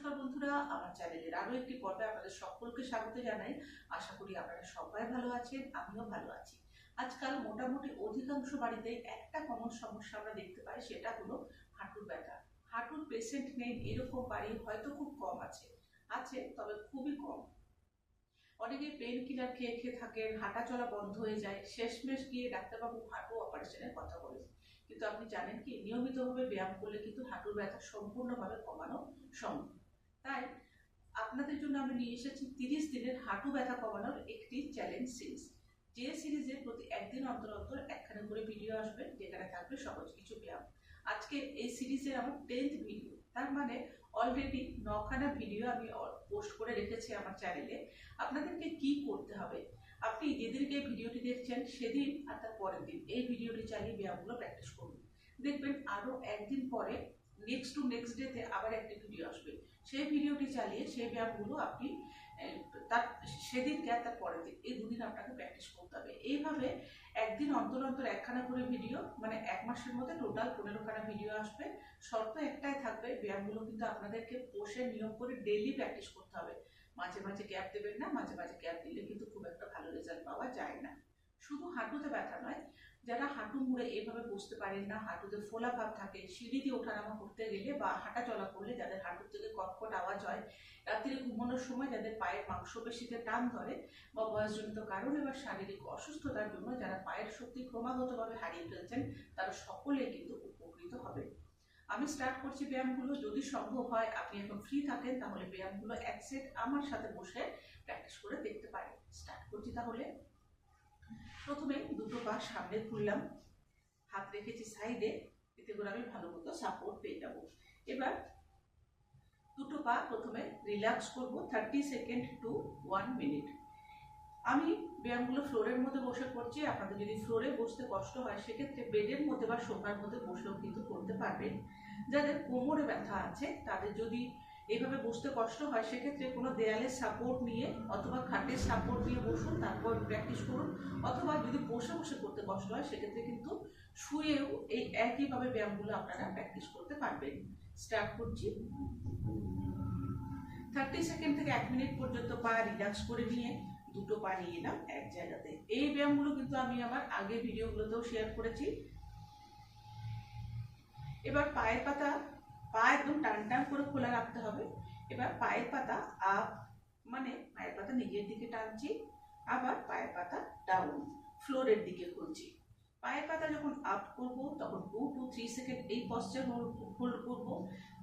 নমস্কার বন্ধুরা, আমার চ্যানেলের আরও একটি পর্বে আপনাদের সকলকে স্বাগত জানাই। আশা করি আপনারা সবাই ভালো আছেন, আমিও ভালো আছি। আজকাল মোটামুটি অধিকাংশ বাড়িতে একটা কমন সমস্যা আমরা দেখতে পাই, সেটা হলো হাঁটুর ব্যথা। হাঁটুর পেশেন্ট নেই এরকম বাড়ি হয়তো খুব কম আছে আছে, তবে খুবই কম। অনেকে পেন কিলার খেয়ে খেয়ে থাকেন, হাঁটা চলা বন্ধ হয়ে যায়, শেষমেশ গিয়ে ডাক্তারবাবু হাঁটু অপারেশনের কথা বলেন। কিন্তু আপনি জানেন কি, নিয়মিতভাবে ব্যায়াম করলে কিন্তু হাঁটুর ব্যথা সম্পূর্ণভাবে কমানো সম্ভব। তাই আপনাদের জন্য আমি নিয়ে এসেছি তিরিশ দিনের হাঁটু ব্যথা কমানোর একটি চ্যালেঞ্জ সিরিজ যে সিরিজে প্রতি একদিন অন্তর অন্তর একখানে করে ভিডিও আসবে, যেখানে থাকবে সহজ কিছু ব্যায়াম। আজকে এই সিরিজের আমার টেন্থ ভিডিও তার মানে অলরেডি নখানা ভিডিও আমি পোস্ট করে রেখেছি আমার চ্যানেলে আপনাদেরকে কি করতে হবে? আপনি যেদিনকে ভিডিওটি দেখছেন, সেদিন আর তার পরের দিন এই ভিডিওটি চালিয়ে ব্যায়ামগুলো প্র্যাকটিস করুন। দেখবেন আরও একদিন পরে নেক্সট টু নেক্সট ডেতে আবার একটি ভিডিও আসবে। সেই ভিডিওটি চালিয়ে সেই ব্যায়ামগুলো আপনি তার সেদিনকে আর তার পরের দিন, এই দুদিন আপনাকে প্র্যাকটিস করতে হবে। এইভাবে একদিন অন্তর অন্তর একখানা করে ভিডিও মানে এক মাসের মধ্যে টোটাল পনেরোখানা ভিডিও আসবে। শর্ত একটাই থাকবে, ব্যায়ামগুলো কিন্তু আপনাদেরকে বসে নিয়ম করে ডেইলি প্র্যাকটিস করতে হবে। মাঝে মাঝে গ্যাপ দেবেন না, মাঝে মাঝে গ্যাপ দিলে কিন্তু খুব একটা ভালো রেজাল্ট পাওয়া যায় না। শুধু হাঁটুতে ব্যথা নয় যারা হাঁটু মুড়ে এভাবে বসতে পারেন না, হাঁটুতে ফোলা ভাব থাকে, সিঁড়ি দিয়ে ওঠানামা করতে গেলে বা হাঁটা চলা করলে যাদের হাঁটুর থেকে কটকট আওয়াজ হয় রাত্রে ঘুমানোর সময় যাদের পায়ের মাংসপেশিতে টান ধরে বা বয়সজনিত কারণে বা শারীরিক অসুস্থতার জন্য যারা পায়ের শক্তি ক্রমাগতভাবে হারিয়ে ফেলছেন, তারা সকলে কিন্তু উপকৃত হবে। আমি স্টার্ট করছি ব্যায়ামগুলো। যদি সম্ভব হয় আপনি এখন ফ্রি থাকেন, তাহলে ব্যায়ামগুলো এক সেট আমার সাথে বসে প্র্যাকটিস করে দেখতে পারেন। স্টার্ট করছি তাহলে। প্রথমে দুটো পা সামনে খুললাম, হাত রেখেছি সাইডে, এতে করে আমি ভালো মতো সাপোর্ট পেয়ে যাব। এবার দুটো পা প্রথমে রিল্যাক্স করব thirty second to one minute আমি ব্যায়ামগুলো ফ্লোরের মধ্যে বসে করছি, আপনাদের যদি ফ্লোরে বসতে কষ্ট হয়, সেক্ষেত্রে বেডের মধ্যে বা সোফার মধ্যে বসেও কিন্তু করতে পারবেন। যাদের কোমরে ব্যথা আছে, তাদের যদি এইভাবে বসতে কষ্ট হয়, সেক্ষেত্রে কোনো দেয়ালের সাপোর্ট নিয়ে অথবা খাটের সাপোর্ট নিয়ে বসুন, তারপর প্র্যাকটিস করুন। অথবা যদি বসে বসে করতে কষ্ট হয়, সেক্ষেত্রে কিন্তু শুয়েও এই একইভাবে ব্যায়ামগুলো আপনারা প্র্যাকটিস করতে পারবেন। স্টার্ট করছি। থার্টি সেকেন্ড থেকে এক মিনিট পর্যন্ত পা রিল্যাক্স করে নিয়ে দুটো পা নিয়ে এলাম এক জায়গাতে। এই ব্যায়ামগুলো কিন্তু আমি আমার আগে ভিডিওগুলোতেও শেয়ার করেছি। এবার পায়ের পাতা পা একদম টান টান করে খোলা রাখতে হবে। এবার পায়ের পাতা আপ মানে পায়ের পাতা নিজের দিকে টানছি, আবার পায়ের পাতা ডাউন ফ্লোরের দিকে খুলছি। পায়ের পাতা যখন আপ করব, তখন টু টু থ্রি সেকেন্ড এই পশ্চার হোল্ড করব,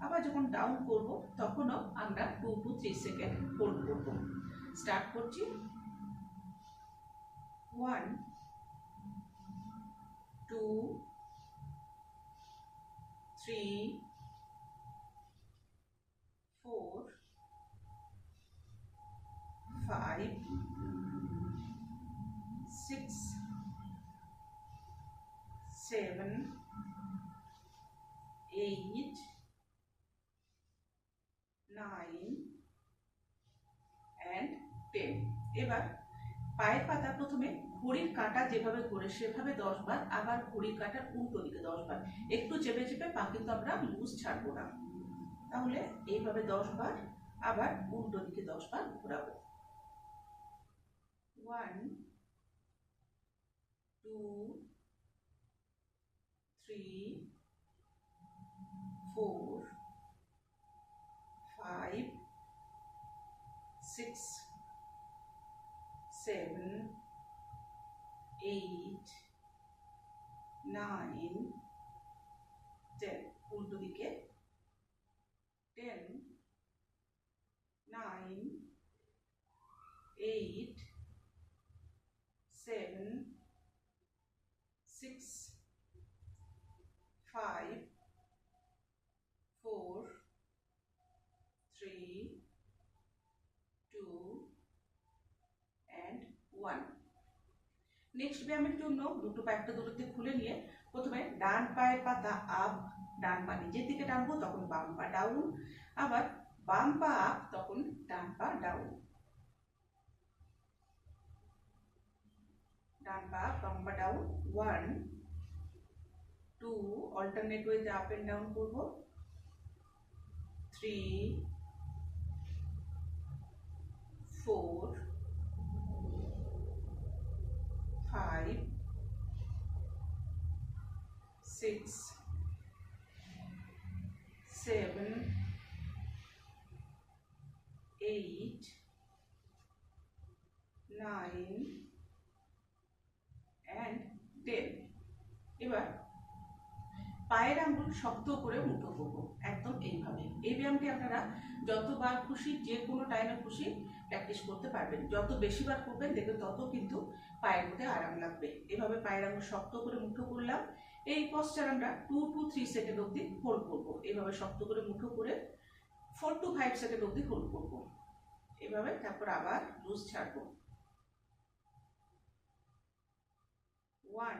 আবার যখন ডাউন করব, তখনও আমরা two to three second hold করব। স্টার্ট করছি। One two three four, five, six, seven, eight, nine, and ten. এবার পায়ের পাতা প্রথমে ঘড়ির কাঁটা যেভাবে ঘোরে সেভাবে দশ বার আবার ঘড়ির কাঁটার উল্টো দিকে দশ বার একটু চেপে চেপে পা কিন্তু আমরা লুজ ছাড়বো না তাহলে এইভাবে দশ বার, আবার উল্টো দিকে দশ বার ঘোরাবো। One two three four five six seven eight nine ten উল্টো দিকে ten, nine, eight, seven, six, five, four, three, two, and one. Next ব্যায়ামের জন্য দুটো পায়েরটা দুটোতে খুলে নিয়ে প্রথমে ডান পায়ের পাতা আপ ডান পা নিজের দিকে টানবো তখন বাম পা ডাউন আবার বাম পা আপ তখন ডান পা ডাউন ডান পা বাম পা ডাউন ওয়ান টু অল্টারনেট ওয়েতে আপ এন্ড ডাউন করব three four, five, six, seven, eight, nine, and ten. এবার পায়ের আঙ্গুল শক্ত করে মুঠো করব, একদম এইভাবে। এই ব্যায়ামটি আপনারা যতবার খুশি, যে কোনো টাইমে খুশি প্র্যাকটিস করতে পারবেন। যত বেশিবার করবেন, দেখবেন তত কিন্তু পায়ের মধ্যে আরাম লাগবে। এভাবে পায়ের আঙুল শক্ত করে মুঠো করলাম, এই পশ্চার আমরা টু টু থ্রি সেকেন্ড অবধি হোল্ড করব। এভাবে শক্ত করে মুঠো করে ফোর টু ফাইভ সেকেন্ড অবধি হোল্ড করব। এভাবে তারপর আবার লুজ ছাড়বো। One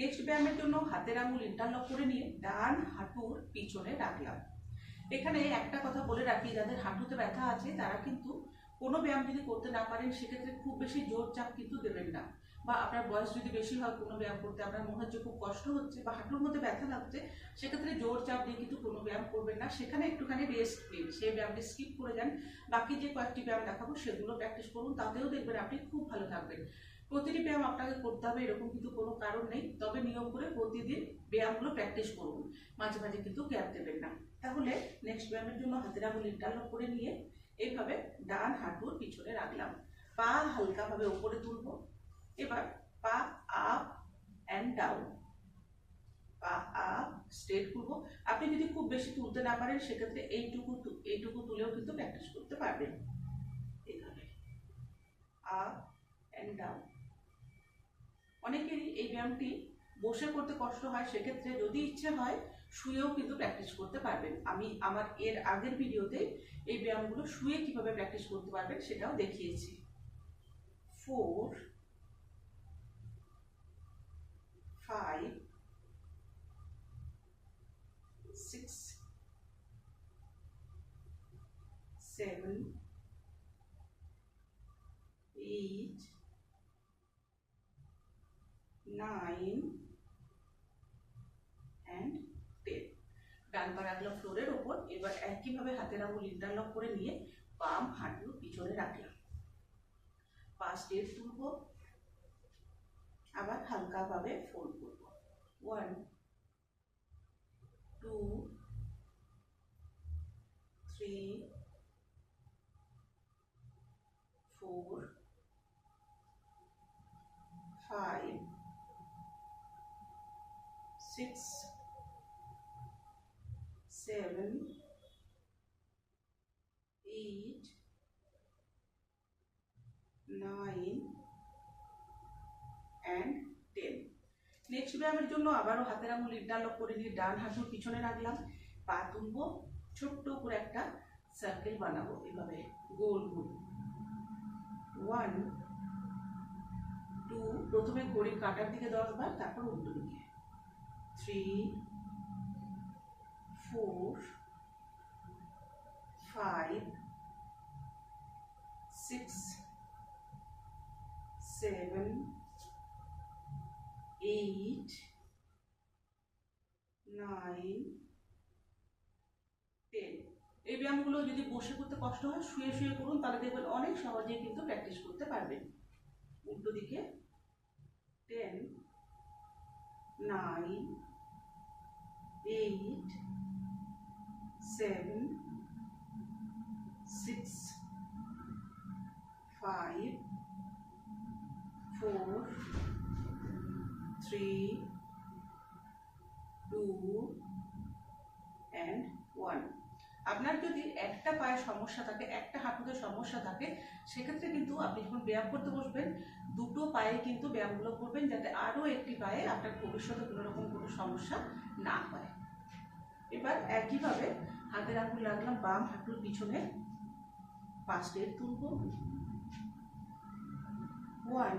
next ব্যায়ামের জন্য হাতের আঙুল ইন্টারলক করে নিয়ে ডান হাঁটুর পিছনে রাখলাম। এখানে একটা কথা বলে রাখি, যাদের হাঁটুতে ব্যথা আছে, তারা কিন্তু কোনো ব্যায়াম যদি করতে না পারেন, সেক্ষেত্রে খুব বেশি জোর চাপ কিন্তু দেবেন না। বা আপনার বয়স যদি বেশি হয় কোনো ব্যায়াম করতে, আপনার মনে হচ্ছে খুব কষ্ট হচ্ছে বা হাঁটুর মধ্যে ব্যথা লাগছে, সেক্ষেত্রে জোর চাপ দিয়ে কিন্তু কোনো ব্যায়াম করবেন না। সেখানে একটুখানি রেস্ট নিন, সেই ব্যায়ামটি স্কিপ করে যান। বাকি যে কয়েকটি ব্যায়াম দেখাবো, সেগুলো প্র্যাকটিস করুন, তাতেও দেখবেন আপনি খুব ভালো থাকবেন। প্রতিটি ব্যায়াম আপনাকে করতে হবে, এরকম কিন্তু কোনো কারণ নেই। তবে নিয়ম করে প্রতিদিন ব্যায়ামগুলো প্র্যাকটিস করুন। মাঝে মাঝে কিন্তু গ্যাপ দেবেন না। তাহলে নেক্সট ব্যায়ামের জন্য হাতের আঙুল ইন্টারলক করে নিয়ে এইভাবে ডান হাঁটুর পিছনে রাখলাম। পা হালকাভাবে উপরে তুলব। এবার পা আপ অ্যান্ড ডাউন পা আপ স্ট্রেট করব। আপনি যদি খুব বেশি তুলতে না পারেন, সেক্ষেত্রে এইটুকু এইটুকু তুলেও কিন্তু প্র্যাকটিস করতে পারবেন। এইভাবে আপ অ্যান্ড ডাউন অনেকেরই এই ব্যায়ামটি বসে করতে কষ্ট হয়, সেক্ষেত্রে যদি ইচ্ছে হয় শুয়েও কিন্তু প্র্যাকটিস করতে পারবেন। আমি আমার এর আগের ভিডিওতে এই ব্যায়ামগুলো শুয়ে কীভাবে প্র্যাকটিস করতে পারবেন সেটাও দেখিয়েছি। Four five six seven eight nine and ten ডান পা রাখলাম ফ্লোরের ওপর, এবার একইভাবে হাতের আঙুল ইন্টারলক করে নিয়ে বাম হাঁটু পিছনে রাখলাম। পা স্টেপ তুলব, আবার হালকাভাবে ফোল্ড করব। One two three four five six, seven, eight, nine, and ten. Next ব্যায়ামের জন্য আবারও হাতের আঙুল ইন্টারলক করে নিয়ে ডান হাঁটুর পিছনে রাখলাম। পা তুলবো ছোট্ট করে একটা সার্কেল বানাবো এভাবে গোল গোল। ওয়ান টু প্রথমে ঘড়ির কাটার দিকে দশ বার তারপর উল্টো দিকে। Three, four, five, six, seven, eight, nine, ten. এই ব্যায়ামগুলো যদি বসে করতে কষ্ট হয় শুয়ে শুয়ে করুন তাহলে দেখবেন অনেক সহজেই কিন্তু প্র্যাকটিস করতে পারবেন উল্টো দিকে ten nine eight, seven, six, five, four, three, two, and one. আপনার যদি একটা পায়ে সমস্যা থাকে একটা হাঁটুতে সমস্যা থাকে সেক্ষেত্রে কিন্তু আপনি যখন ব্যায়াম করতে বসবেন দুটো পায়ে কিন্তু ব্যায়ামগুলো করবেন যাতে আরও একটি পায়ে আপনার ভবিষ্যতে কোনো রকম কোনো সমস্যা না হয় এবার একইভাবে হাতের আঙুল রাখলাম, বাম হাঁটুর পিছনে। পাঁচটের তুলব। One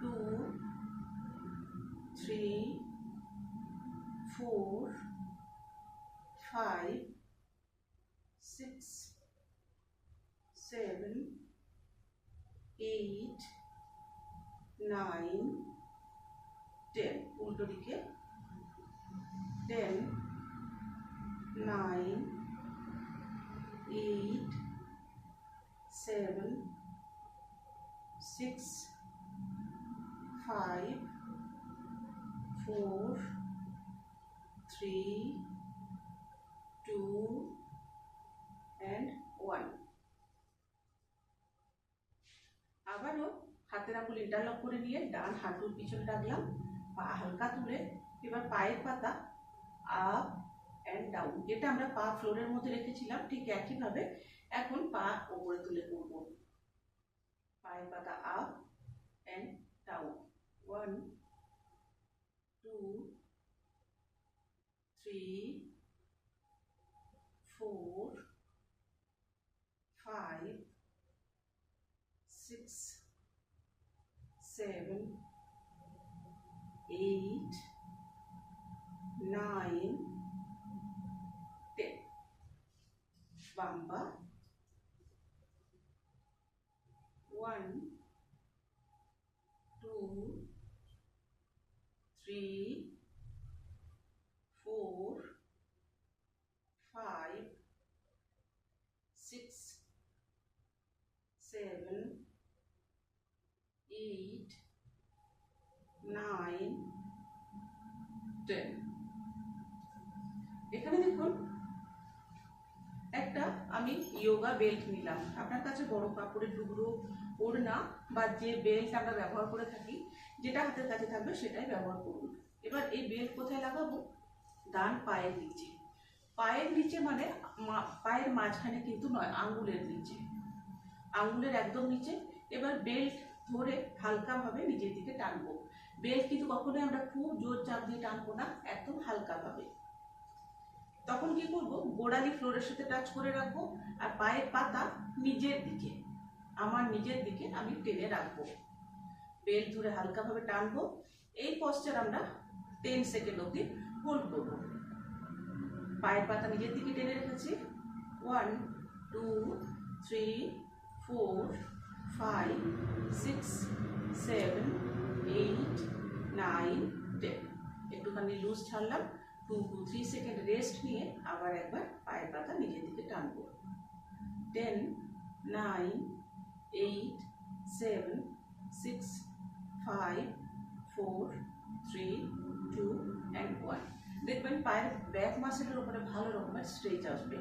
two three four five six seven eight nine ten উল্টো দিকে ten nine eight seven six five four three two and one আবারও হাতের আঙুল ইন্টারলক করে নিয়ে ডান হাঁটুর পিছনে রাখলাম, পা হালকা তুলে, এবার পায়ের পাতা আপ অ্যান্ড ডাউন এটা আমরা পা ফ্লোরের মধ্যে রেখেছিলাম ঠিক একইভাবে এখন পা ওপরে তুলে করব। পায়ের পাতা up and down one two three four five six, seven, eight, nine, ten. Bamba. One, two, three, একটা আমি ইয়োগা বেল্ট নিলাম। আপনার কাছে বড় কাপড়ের টুকরো, ওড়না বা যে বেল্ট আমরা ব্যবহার করে থাকি, যেটা হাতের কাছে থাকবে সেটাই ব্যবহার করুন। এবার এই বেল্ট কোথায় লাগাবো? ডান পায়ের নিচে। পায়ের নিচে মানে পায়ের মাঝখানে কিন্তু নয়, আঙ্গুলের নিচে। আঙ্গুলের একদম নিচে। এবার বেল্ট ধরে হালকাভাবে নিজের দিকে টানবো। বেল্ট কিন্তু কখনোই আমরা খুব জোর চাপ দিয়ে টানবো না, একদম হালকাভাবে। তখন কি করব? গোড়ালি ফ্লোরের সাথে টাচ করে রাখব আর পায়ের পাতা নিজের দিকে, আমার নিজের দিকে আমি টেনে রাখব। বেল ধরে হালকাভাবে টানবো, এই পশ্চার আমরা টেন সেকেন্ড অবধি হোল্ড করব। পায়ের পাতা নিজের দিকে টেনে রেখেছি। One two three four five six seven eight nine ten একটুখানি লুজ ছাড়লাম। থ্রি সেকেন্ড রেস্ট নিয়ে আবার একবার পায়ের পাতা নিজের দিকে টানবো। Ten nine eight seven six five four three two and one দেখবেন পায়ের ব্যাক মাসেলের উপরে ভালো রকমের স্ট্রেচ আসবে।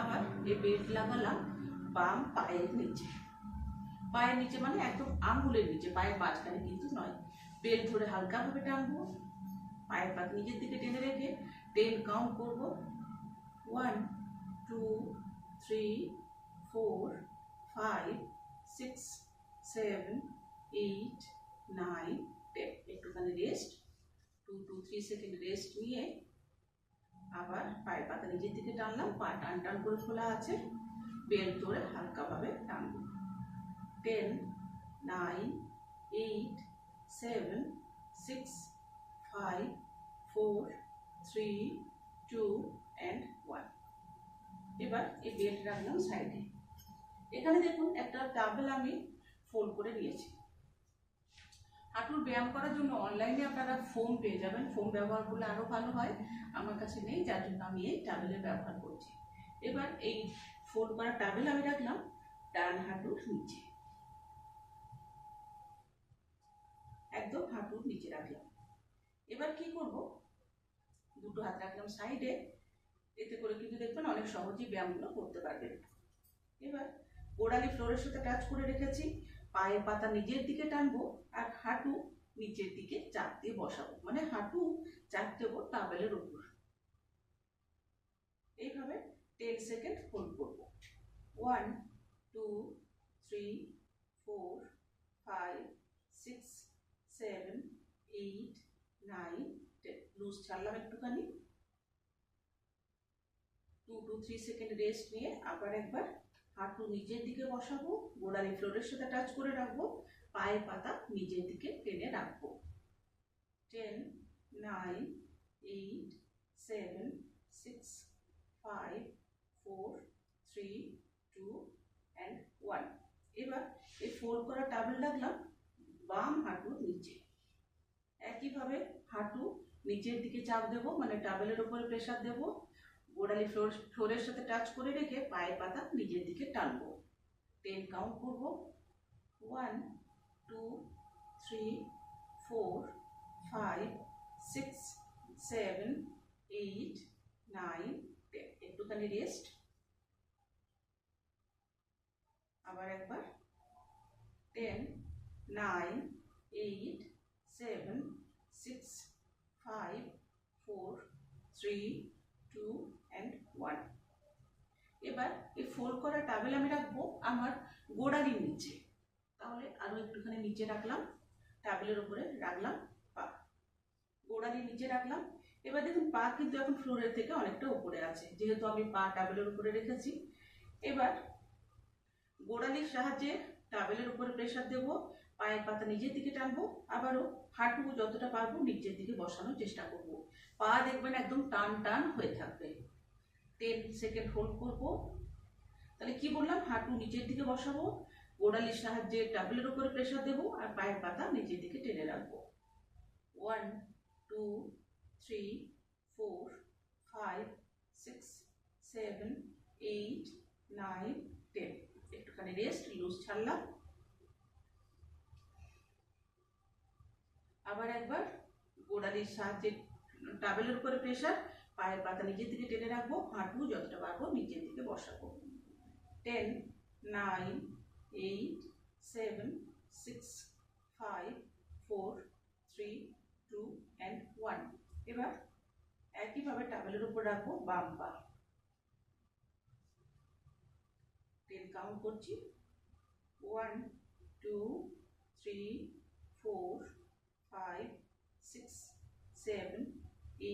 আবার এই বেল্ট লাগালাম বাম পায়ের নিচে। পায়ের নিচে মানে একদম আঙ্গুলের নিচে, পায়ের মাঝখানে কিন্তু নয়। বেল্ট ধরে হালকাভাবে টানবো। পায়ের পাত নিজের দিকে টেনে রেখে টেন কাউন্ট করব। One two three four five six seven eight nine ten একটুখানি rest two two three second rest নিয়ে আবার পায়ের পাতা নিজের দিকে টানলাম, পা টান টান করে খোলা আছে। বেল্ট ধরে হালকাভাবে টানবো। Ten nine eight seven six five four three two and one এবার এই বেল্ট রাখলাম সাইডে এখানে দেখুন একটা টাবেল আমি ফোল্ড করে নিয়েছি। হাঁটুর ব্যায়াম করার জন্য অনলাইনে আপনারা ফোম পেয়ে যাবেন। ফোম ব্যবহার করলে আরও ভালো হয়। আমার কাছে নেই, যার জন্য আমি এই টাবেলের ব্যবহার করছি। এবার এই ফোল্ড করা টাবেল আমি রাখলাম ডান হাঁটুর নিচে। একদম হাঁটুর নিচে রাখলাম। এবার কি করব? দুটো হাত রাখলাম সাইডে এতে করে কিন্তু দেখবেন অনেক সহজেই ব্যায়ামগুলো করতে পারবেন। এবার গোড়ালি ফ্লোরের সাথে টাচ করে রেখেছি। পায়ের পাতা নিজের দিকে টানবো আর হাঁটু নিচের দিকে চাপ দিয়ে বসাবো। মানে হাঁটু চাপ দেবো টাবেলের উপর। এইভাবে টেন সেকেন্ড হোল্ড করব। One two three four five six seven eight loose ছাড়লাম একটুখানি। Two two three second rest নিয়ে আবার একবার হাঁটু নিচের দিকে বসাবো গোড়ালি ফ্লোরের সাথে টাচ করে রাখব, পায়ের পাতা নিচের দিকে টেনে রাখব। Ten nine eight seven six five four three two and one এবার এই ফোল্ড করা টাবেল রাখলাম বাম হাঁটুর নিচে। একইভাবে হাঁটু নিচের দিকে চাপ দেবো মানে টাবেলের উপরে প্রেসার দেবো। গোড়ালি ফ্লোর ফ্লোরের সাথে টাচ করে রেখে পায়ের পাতা নিজের দিকে টানবো। টেন কাউন্ট করব। One two three four five six seven eight nine ten একটুখানি রেস্ট আবার একবার। Ten nine eight seven six five four three two and one এবার এই ফোল্ড করা টাবেল আমি রাখব আমার গোড়ালির নিচে। তাহলে আরও একটুখানি নিচে রাখলাম টাবেলের উপরে রাখলাম পা। গোড়ালির নিচে রাখলাম। এবার দেখুন পা কিন্তু এখন ফ্লোরের থেকে অনেকটা উপরে আছে, যেহেতু আমি পা টাবেলের উপরে রেখেছি। এবার গোড়ালির সাহায্যে টাবেলের উপরে প্রেসার দেবো। পায়ের পাতা নিজের দিকে টানবো, আবারও হাঁটু যতটা পারব নিচের দিকে বসানোর চেষ্টা করব। পা দেখবেন একদম টান টান হয়ে থাকবে। টেন সেকেন্ড হোল্ড করব। তাহলে কি বললাম? হাঁটু নিচের দিকে বসাবো গোড়ালির সাহায্যে টাবলের উপরে প্রেসার দেবো আর পায়ের পাতা নিচের দিকে টেনে রাখব। One two three four five six seven eight nine ten একটুখানি রেস্ট লুজ ছাড়লাম। আবার একবার গোড়ালির সাহায্যে টাবেলের উপরে প্রেশার পায়ের পাতা নিজের দিকে টেনে রাখব হাঁটু যতটা পারব নিচের দিকে বসাবো। Ten nine eight seven six five four three two and one এবার একইভাবে টাবেলের উপর রাখব বাম পা। টেন কাউন্ট করছি। One two three four five six seven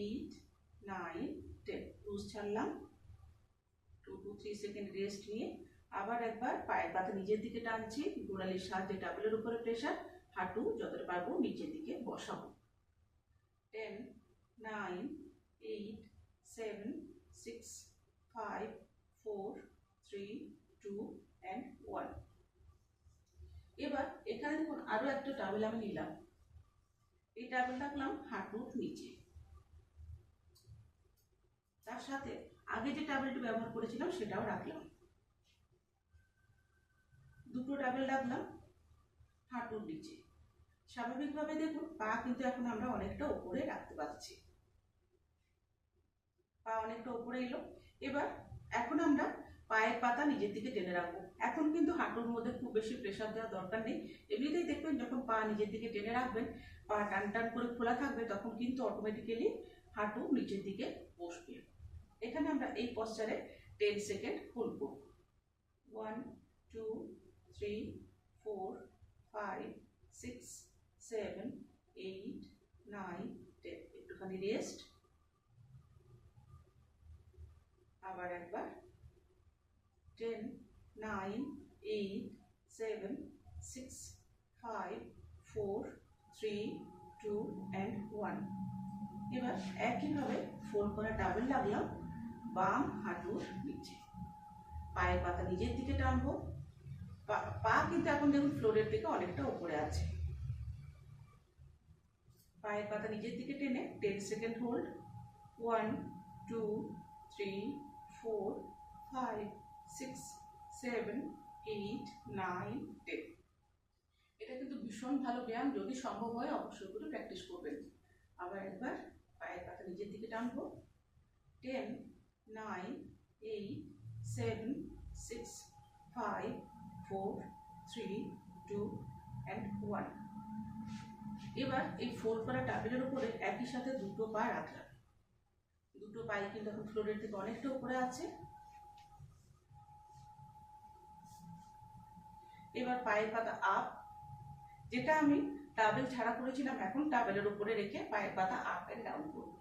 eight nine ten loose ছাড়লাম? Two two three second rest নিয়ে আবার একবার পায়ের পাতা নিজের দিকে টানছি, গোড়ালির সাহায্যে টাবলের উপরে প্রেশার হাঁটু যতটা পারব নিচের দিকে বসাবো। Ten nine eight seven six five four three two and one এবার এখানে দেখুন আরও একটা টাবেল আমি নিলাম। এই টাবেল রাখলাম হাঁটুর নিচে। তার সাথে আগে যে টাবেলটি ব্যবহার করেছিলাম সেটাও রাখলাম। দুটো টাবেল রাখলাম হাঁটুর নিচে। স্বাভাবিকভাবে দেখুন, পা কিন্তু এখন আমরা অনেকটা উপরে রাখতে পারছি। পা অনেকটা উপরে এলো। এবার এখন আমরা পায়ের পাতা নিজের দিকে টেনে রাখব। এখন কিন্তু হাঁটুর মধ্যে খুব বেশি প্রেশার দেওয়ার দরকার নেই। এমনিতেই দেখবেন যখন পা নিজের দিকে টেনে রাখবেন পা টান টান করে খোলা থাকবে, তখন কিন্তু অটোমেটিক্যালি হাঁটু নিচের দিকে বসবে। এখানে আমরা এই পশ্চারে টেন সেকেন্ড করব। One two three four five six seven eight nine ten একটুখানি রেস্ট আবার একবার। Ten nine eight seven six five four three two and one এবার একইভাবে ফোল্ড করা টাবেল লাগলাম, বাম হাঁটুর নিচে। পায়ের পাতা নিজের দিকে টানবো। পা- কিন্তু এখন দেখুন ফ্লোরের থেকে অনেকটা উপরে আছে। পায়ের পাতা নিজের দিকে টেনে ten second hold one two three four five six seven eight nine ten এটা কিন্তু ভীষণ ভালো ব্যায়াম। যদি সম্ভব হয়, অবশ্যই করে প্র্যাকটিস করবেন। আবার একবার পায়ের পাতা নিজের দিকে টানবো। Ten nine eight seven six five four three two and one এবার এই ফোল্ড করা টাবেলের উপরে একই সাথে দুটো পা রাখলাম। দুটো পাই কিন্তু এখন ফ্লোরের থেকে অনেকটা উপরে আছে। এবার পায়ের পাতা আপ যেটা আমি টাবেল ছাড়া করেছিলাম, এখন টাবেলের উপরে রেখে পায়ের পাতা আপ অ্যান্ড ডাউন করব।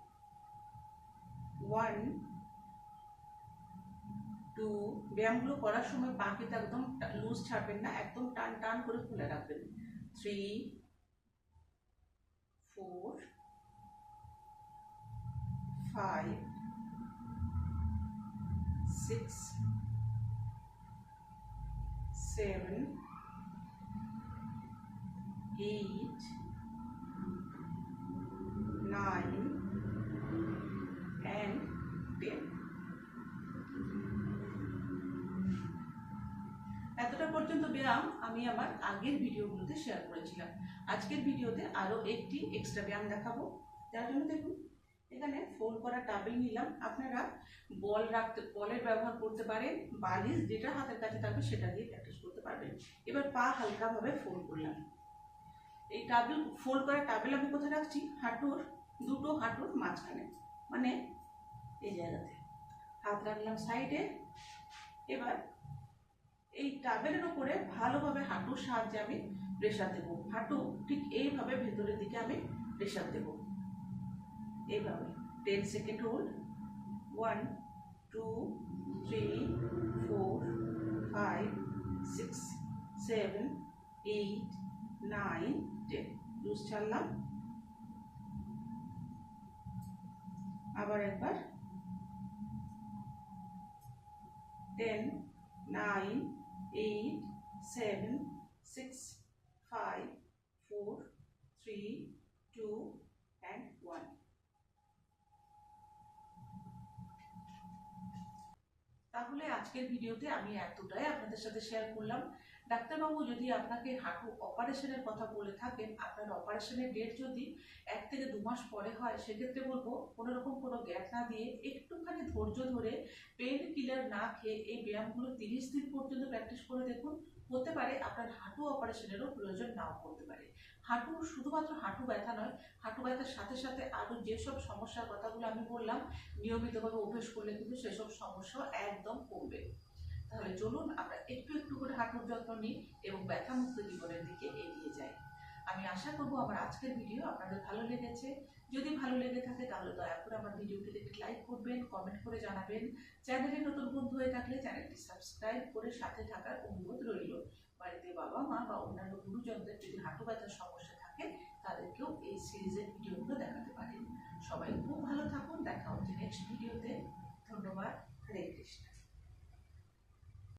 ওয়ান টু ব্যায়ামগুলো করার সময় পা কিন্তু একদম লুজ ছাড়বেন না, একদম টান টান করে খুলে রাখবেন। Three four five six seven eight nine, and ten. এতটা পর্যন্ত ব্যায়াম আমি আমার আগের ভিডিওগুলোতে শেয়ার করেছিলাম। আজকের ভিডিওতে আরও একটি এক্সট্রা ব্যায়াম দেখাবো। যার জন্য দেখুন এখানে ফোল্ড করা টাবেল নিলাম। আপনারা বল রাখতে বলের ব্যবহার করতে পারেন বালিশ যেটা হাতের কাছে থাকবে সেটা দিয়ে প্র্যাকটিস করতে পারবেন। এবার পা হালকাভাবে ফোল্ড করলাম। এই টাবেল ফোল্ড করা টাবেল আমি কোথায় রাখছি? হাঁটুর, দুটো হাঁটুর মাঝখানে। মানে এই জায়গাতে। হাত রাখলাম সাইডে এবার এই টাবেলের উপরে ভালোভাবে হাঁটুর সাহায্যে আমি প্রেশার দেব। হাঁটু ঠিক এইভাবে ভেতরের দিকে আমি প্রেশার দেব। এইভাবে। Ten second hold one two three four five six seven eight nine ten. Loose ছাড়লাম। আবার একবার। Ten, nine, eight, seven, six, five, four, three, two, and one. তাহলে আজকের ভিডিওতে আমি এতটাই আপনাদের সাথে শেয়ার করলাম। ডাক্তারবাবু যদি আপনাকে হাঁটু অপারেশনের কথা বলে থাকেন, আপনার অপারেশনের ডেট যদি এক থেকে দু মাস পরে হয়, সেক্ষেত্রে বলব কোনো রকম কোনো গ্যাপ না দিয়ে একটুখানি ধৈর্য ধরে পেন কিলার না খেয়ে এই ব্যায়ামগুলো তিরিশ দিন পর্যন্ত প্র্যাকটিস করে দেখুন। হতে পারে আপনার হাঁটু অপারেশনেরও প্রয়োজন নাও পড়তে পারে। হাঁটু শুধুমাত্র হাঁটু ব্যথা নয়, হাঁটু ব্যথার সাথে সাথে আরও যেসব সমস্যার কথাগুলো আমি বললাম, নিয়মিতভাবে অভ্যেস করলে কিন্তু সেসব সমস্যা একদম কমবে। তাহলে চলুন আমরা একটু একটু করে হাঁটুর যত্ন নিই এবং ব্যথামুক্ত জীবনের দিকে এগিয়ে যাই। আমি আশা করব আমার আজকের ভিডিও আপনাদের ভালো লেগেছে। যদি ভালো লেগে থাকে তাহলে দয়া করে আমার ভিডিওটিতে একটি লাইক করবেন কমেন্ট করে জানাবেন। চ্যানেলে নতুন বন্ধু হয়ে থাকলে চ্যানেলটি সাবস্ক্রাইব করে সাথে থাকার অনুরোধ রইল। বাড়িতে বাবা, মা বা অন্যান্য গুরুজনদের যদি হাঁটু ব্যথার সমস্যা থাকে, তাদেরকেও এই সিরিজের ভিডিওগুলো দেখাতে পারেন। সবাই খুব ভালো থাকুন, দেখা হচ্ছে নেক্সট ভিডিওতে ধন্যবাদ। হরে কৃষ্ণ।